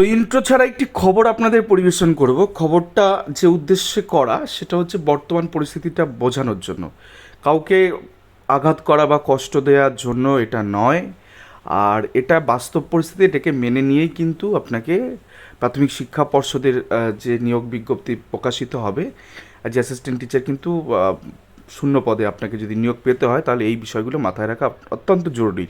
তো ইন্ট্রো ছাড়া একটি খবর আপনাদের পরিবেশন করব। খবরটা যে উদ্দেশ্যে করা, সেটা হচ্ছে বর্তমান পরিস্থিতিটা বোঝানোর জন্য। কাউকে আঘাত করা বা কষ্ট দেওয়ার জন্য এটা নয়। আর এটা বাস্তব পরিস্থিতি, এটাকে মেনে নিয়েই কিন্তু আপনাকে প্রাথমিক শিক্ষা পর্ষদের যে নিয়োগ বিজ্ঞপ্তি প্রকাশিত হবে যে অ্যাসিস্ট্যান্ট টিচার কিন্তু শূন্য পদে আপনাকে যদি নিয়োগ পেতে হয়, তাহলে এই বিষয়গুলো মাথায় রাখা অত্যন্ত জরুরি।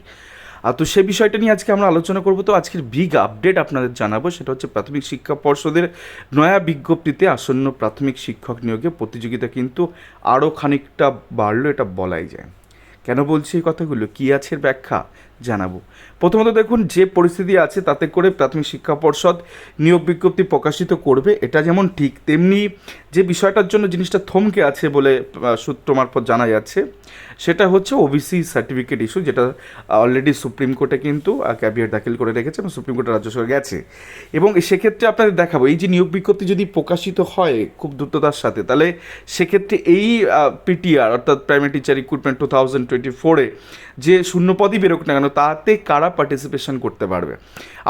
তো সে বিষয়টা নিয়ে আজকে আমরা আলোচনা করব। তো আজকের বিগ আপডেট আপনাদের জানাব, সেটা হচ্ছে প্রাথমিক শিক্ষা পর্ষদের নয়া বিজ্ঞপ্তিতে আসন্ন প্রাথমিক শিক্ষক নিয়োগে প্রতিযোগিতা কিন্তু আরও খানিকটা বাড়লো, এটা বলাই যায়। কেন বলছি এই কথাগুলো? কী আছে ব্যাখ্যা? জানাব। প্রথমত দেখুন, যে পরিস্থিতি আছে তাতে করে প্রাথমিক শিক্ষা পর্ষদ নিয়োগ বিজ্ঞপ্তি প্রকাশিত করবে, এটা যেমন ঠিক, তেমনি যে বিষয়টার জন্য জিনিসটা থমকে আছে বলে সূত্র মারফত জানা যাচ্ছে, সেটা হচ্ছে ওবিসি সার্টিফিকেট ইস্যু যেটা অলরেডি সুপ্রিম কোর্টে কিন্তু ক্যাবিয়েট দাখিল করে রেখেছে এবং সুপ্রিম কোর্টে রাজ্য সরকার গেছে। এবং সেক্ষেত্রে আপনাদের দেখাবো, এই যে নিয়োগ বিজ্ঞপ্তি যদি প্রকাশিত হয় খুব দ্রুততার সাথে, তাহলে সেক্ষেত্রে এই পিটিআর অর্থাৎ primary teacher recruitment two thousand twenty ফোরে যে শূন্যপদই বেরোক না কেন তাতে কারা পার্টিসিপেশন করতে পারবে?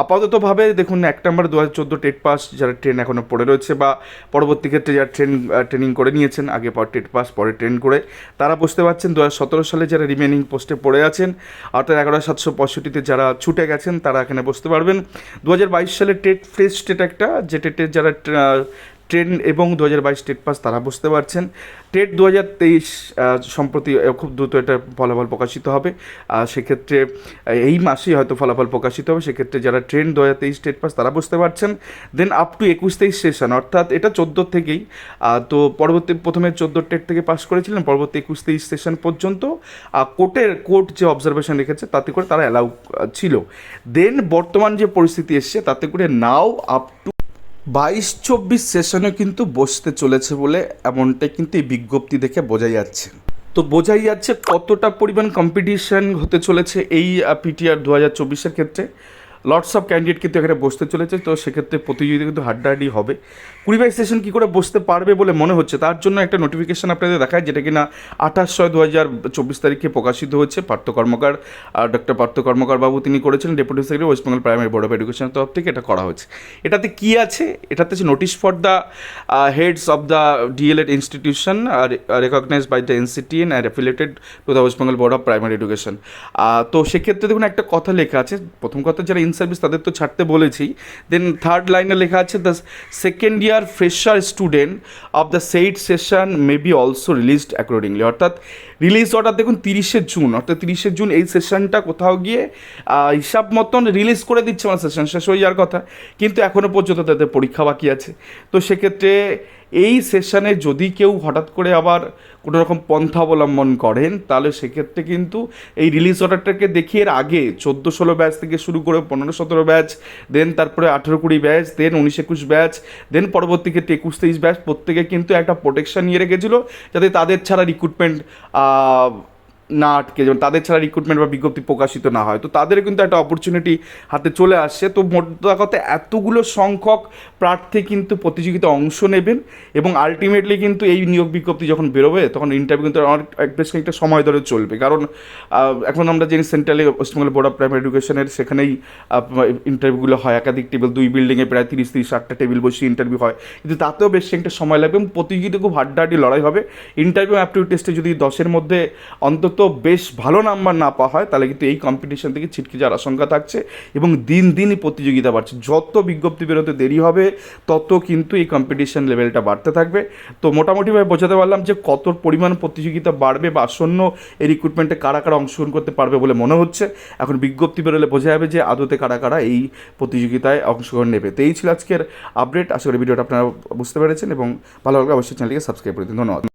আপাততভাবে দেখুন, এক নম্বর দু হাজার চোদ্দ টেট পাস যারা ট্রেন এখনও পড়ে রয়েছে বা পরবর্তী ক্ষেত্রে যারা ট্রেন ট্রেনিং করে নিয়েছেন, আগে পর টেট পাস পরে ট্রেন করে, তারা বুঝতে পারছেন দু সতেরো সালে যারা রিমেনিং পোস্টে পড়ে আছেন, অর্থাৎ এগারো সাতশো পঁয়ষট্টিতে যারা ছুটে গেছেন, তারা এখানে বসতে পারবেন। দু হাজার বাইশ সালে টেট ফ্রেশ টেট একটা, যে টেটের যারা ট্রেন এবং দু হাজার বাইশ টেট পাস তারা বুঝতে পারছেন। টেট দু হাজার তেইশ সম্প্রতি খুব দ্রুত এটা ফলাফল প্রকাশিত হবে। আর সেক্ষেত্রে এই মাসেই হয়তো ফলাফল প্রকাশিত হবে। সেক্ষেত্রে যারা ট্রেন দু হাজার তেইশ টেট পাস তারা বুঝতে পারছেন। দেন আপ টু একুশ তেইশ সেশন অর্থাৎ এটা চোদ্দোর থেকেই। তো পরবর্তী, প্রথমে চোদ্দ টেট থেকে পাস করেছিলেন। পরবর্তী একুশ তেইশ সেশন পর্যন্ত কোর্টের, কোর্ট যে অবজারভেশন রেখেছে, তাতে করে তারা অ্যালাউ ছিল। দেন বর্তমান যে পরিস্থিতি এসছে, তাতে করে নাও আপ টু বাইশ চব্বিশ সেশনে কিন্তু বসতে চলেছে বলে এমনটাই কিন্তু এই বিজ্ঞপ্তি দেখে বোঝাই যাচ্ছে। তো বোঝাই যাচ্ছে কতটা পরিমাণ কম্পিটিশন হতে চলেছে এই পিটিআর দু হাজার চব্বিশের ক্ষেত্রে। লটস অফ ক্যান্ডিডেট কিন্তু এখানে বসতে চলেছে, তো সেক্ষেত্রে প্রতিযোগিতা কিন্তু হাড্ডাহাড্ডি হবে। কুড়ি বাইশ সেশন কী করে বসতে পারবে বলে মনে হচ্ছে, তার জন্য একটা নোটিফিকেশন আপনাদের দেখায়, যেটা কিনা আঠাশ ছয় দু হাজার চব্বিশ তারিখে প্রকাশিত হচ্ছে পার্থ কর্মকার ডক্টর পার্থ কর্মকার বাবু তিনি করেছিলেন deputy secretary West Bengal primary board of এডুকেশনের তরফ থেকে এটা করা হয়েছে। এটাতে কি আছে? এটাতে হচ্ছে notice for the heads of the DElEd institution are recognise by the NCTN and affiliated to the West Bengal board of primary education তো সেক্ষেত্রে দেখুন একটা কথা লেখা আছে। প্রথম কথা, যারা ইন সার্ভিস তাদের তো ছাড়তে বলেছি। দেন থার্ড লাইনে লেখা আছে the second year fresher student of the said session may be also released accordingly অর্থাৎ রিলিজ অর্ডার দেখুন তিরিশে জুন অর্থাৎ তিরিশে জুন এই সেশনটা কোথাও গিয়ে হিসাব মতন রিলিজ করে দিচ্ছে আমার সেশন শেষ হয়ে যাওয়ার কথা। কিন্তু এখনও পর্যন্ত তাদের পরীক্ষা বাকি আছে। তো সেক্ষেত্রে এই সেশনে যদি কেউ হঠাৎ করে আবার কোনো রকম পন্থা অবলম্বন করেন, তাহলে সেক্ষেত্রে কিন্তু এই রিলিজ অর্ডারটাকে দেখিয়ে আগে চোদ্দ ষোলো ব্যাচ থেকে শুরু করে পনেরো সতেরো ব্যাচ দেন তারপরে আঠেরো কুড়ি ব্যাচ দেন উনিশ একুশ ব্যাচ দেন পরবর্তী ক্ষেত্রে একুশ তেইশ ব্যাচ প্রত্যেকে কিন্তু একটা প্রোটেকশন নিয়ে রেখেছিল, যাতে তাদের ছাড়া রিক্রুটমেন্ট না আটকে যেমন তাদের ছাড়া রিক্রুটমেন্ট বা বিজ্ঞপ্তি প্রকাশিত না হয়। তো তাদের কিন্তু একটা অপরচুনিটি হাতে চলে আসছে। তো মোটা কথা এতগুলো সংখ্যক প্রার্থী কিন্তু প্রতিযোগিতা অংশ নেবেন এবং আলটিমেটলি কিন্তু এই নিয়োগ বিজ্ঞপ্তি যখন বেরোবে, তখন ইন্টারভিউ কিন্তু অনেক বেশ খানিকটা সময় ধরে চলবে। কারণ এখন আমরা জানি centrally Paschimbanga board of primary এডুকেশনের সেখানেই ইন্টারভিউগুলো হয়। একাধিক টেবিল দুই বিল্ডিংয়ে প্রায় তিরিশ তিরিশ, ষাটটা টেবিল বসিয়ে ইন্টারভিউ হয়। কিন্তু তাতেও বেশ খানিকটা সময় লাগবে এবং প্রতিযোগিতা খুব হাড্ডাহাড্ডি লড়াই হবে। ইন্টারভিউ অ্যাপটিউড টেস্টে যদি দশের মধ্যে অন্তত বেশ ভালো নাম্বার না পাওয়া হয়, তাহলে কিন্তু এই কম্পিটিশন থেকে ছিটকে যাওয়ার আশঙ্কা থাকছে এবং দিন দিনই প্রতিযোগিতা বাড়ছে। যত বিজ্ঞপ্তি বেরোতে দেরি হবে, তত কিন্তু এই কম্পিটিশন লেভেলটা বাড়তে থাকবে। তো মোটামুটিভাবে বোঝাতে পারলাম যে কত পরিমাণ প্রতিযোগিতা বাড়বে বা আসন্ন এই রিক্রুটমেন্টে কারা কারা অংশগ্রহণ করতে পারবে বলে মনে হচ্ছে। এখন বিজ্ঞপ্তি বেরোলে বোঝা যাবে যে আদতে কারা কারা এই প্রতিযোগিতায় অংশগ্রহণ নেবে। তো এই ছিল আজকের আপডেট আশা করি ভিডিওটা আপনারা বুঝতে পেরেছেন এবং ভালো লাগলে অবশ্যই চ্যানেলটিকে সাবস্ক্রাইব করে দিন। ধন্যবাদ।